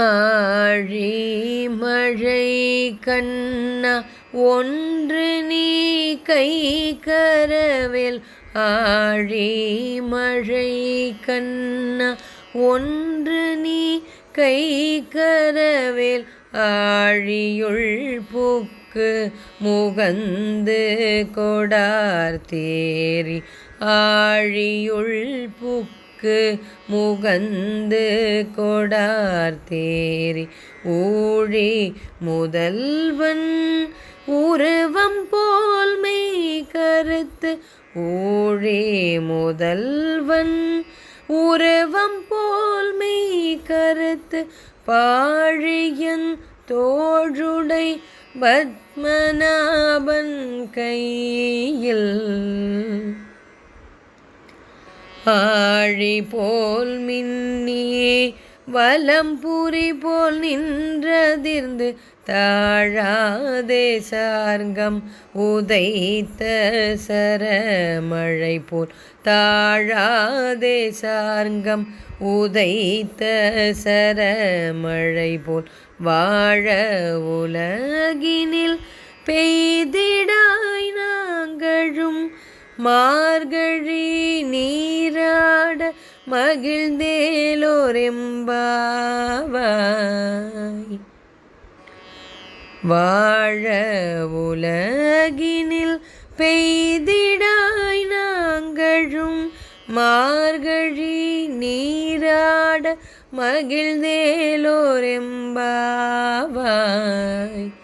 ஆழி மழை கண்ணா ஒன்று நீ கை கரவில். ஆழி மழை கண்ணா ஒன்று நீ கை கரவில். ஆழியுள் புக்கு முகந்து கொடார் தேரி ஆழியுள் புக்கு முகந்து கொடார்த்தேரி ஊழி முதல்வன் உருவம் போல் மெய் கருத்து ஊழி முதல்வன் உருவம் போல் மெய் கருத்து பாழியன் தோழுடை பத்மநாபன் கையில் ஆழி போல் மின்னியே வலம்புரி போல் நின்றதிர்ந்து தாழாதே சார்கம் உதைத்த சரமழை போல். தாழாதே சார்கம் உதைத்த சரமழை போல். வாழ உலகினில் பெய்தே மார்கழி நீராட மகிழ்ந்தேலோரெம்பாவாய். வாழ உலகினில் பெய்திடாய் நாங்களும் மார்கழி நீராட மகிழ்ந்தேலோரெம்பாவாய்.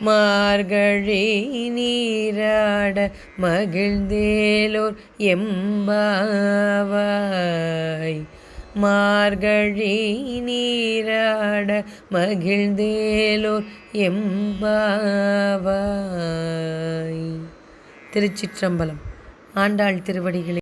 மார்கழி நீராட மகிழ்ந்தேலோர் எம்பாவாய். மார்கழி நீராட மகிழ்ந்தேலோர் எம்பாவாய். திருச்சிற்றம்பலம் ஆண்டாள் திருவடிகளை.